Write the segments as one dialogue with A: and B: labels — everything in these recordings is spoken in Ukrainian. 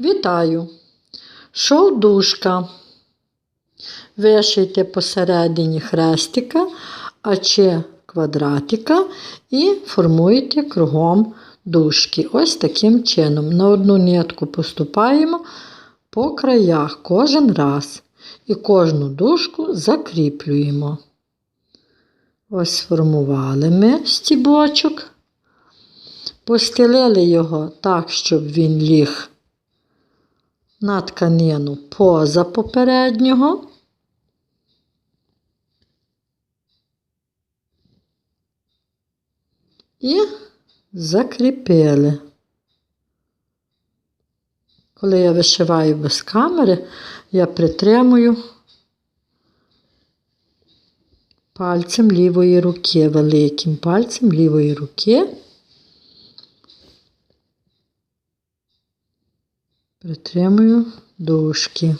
A: Вітаю! Шов дужка. Вишийте посередині хрестика, а чи квадратика і формуєте кругом дужки. Ось таким чином. На одну нитку поступаємо по краях кожен раз. І кожну дужку закріплюємо. Ось сформували ми стібочок. Постелили його так, щоб він ліг на тканину поза попереднього. І закріпили. Коли я вишиваю без камери, я притримую пальцем лівої руки, великим пальцем лівої руки. Притримую дужки.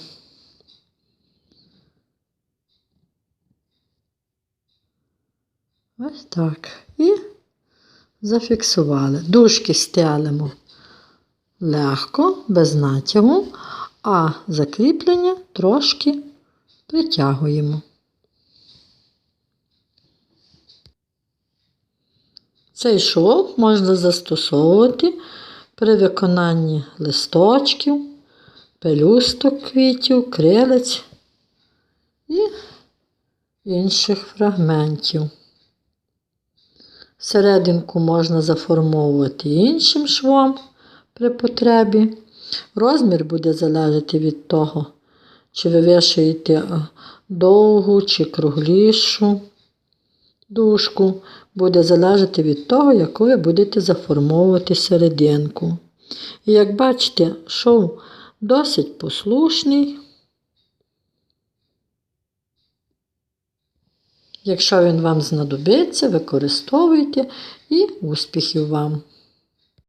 A: Ось так. І зафіксували. Дужки стелимо легко, без натягу, а закріплення трошки притягуємо. Цей шов можна застосовувати при виконанні листочків, пелюсток квітів, крилець і інших фрагментів. Серединку можна заформовувати іншим швом при потребі. Розмір буде залежати від того, чи ви вишиєте довгу чи круглішу дужку. Буде залежати від того, яку ви будете заформовувати серединку. І як бачите, шов досить послушний. Якщо він вам знадобиться, використовуйте і успіхів вам!